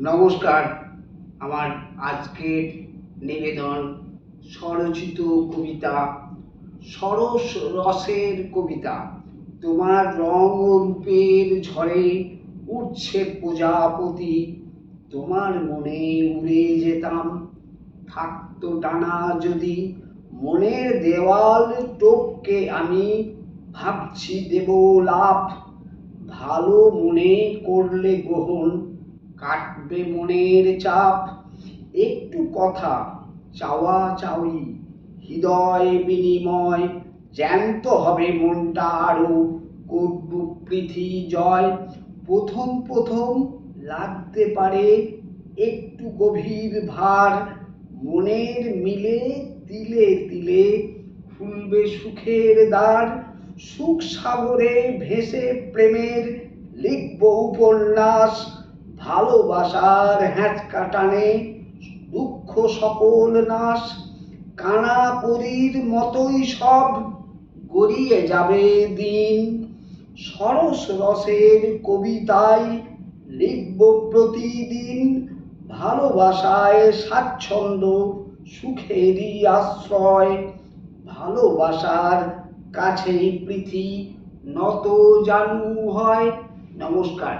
নমস্কার। আমার আজকের নিবেদন স্বরচিত কবিতা, সরস রসের কবিতা। তোমার রং রূপের ঝড়ে উঠছে প্রজাপতি। তোমার মনে উড়ে যেতাম, থাকতো টানা যদি। মনের দেওয়াল টপকে আমি, ভাবছি দেব লাভ ভালো মনে করলে গ্রহণ কাটবে মনের চাপ। একটু কথা, চাওয়া চাওয়ি, হৃদয় বিনিময়, জ্যান্ত হবে মনটা আরও। করব পৃথি জয়। প্রথম প্রথম লাগতে পারে একটু গভীর ভার। মনের মিলে তিলে তিলে খুলবে সুখের দ্বার। সুখ সাগরে ভেসে প্রেমের লিখব উপন্যাস। ভালোবাসার হ্যাঁচকা টানে দুঃখ সকল নাশ কানা পরীর মতোই সব গড়িয়ে যাবে দিন। সরস রসের কবিতায় লিখব প্রতিদিন ভালোবাসায় স্বাচ্ছন্দ্য, সুখেরই আশ্রয়। ভালোবাসার কাছেই পৃথি নত জানু হয়। নমস্কার।